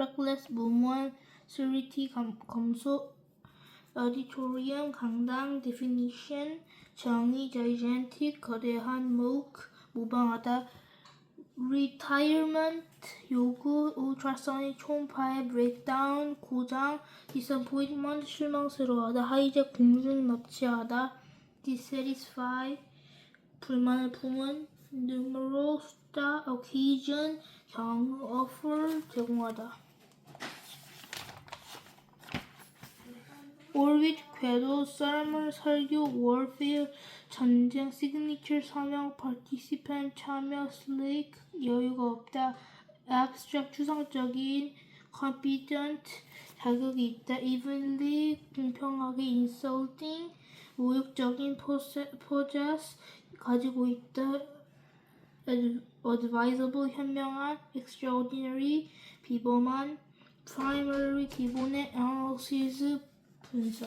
reckless 무모한 surety 감, 검소 auditorium 강당 definition 정의 gigantic 거대한 mock 모방하다 retirement 요구 ultrasonic 초음파의 breakdown 고장 disappointment 실망스러워하다 hijack 공중 납치하다 dissatisfy 불만을 품은 numeral 숫자 occasion 경우 offer 제공하다 올윗 궤도 썰물 설교 warfare 전쟁 signature 서명 participant 참여 slick 여유가 없다 abstract 추상적인 competent 자격이 있다 evenly 공평하게 모욕적인 possess possess, 가지고 있다 advisable 현명한 extraordinary 비범한 primary 기본의 analysis 分手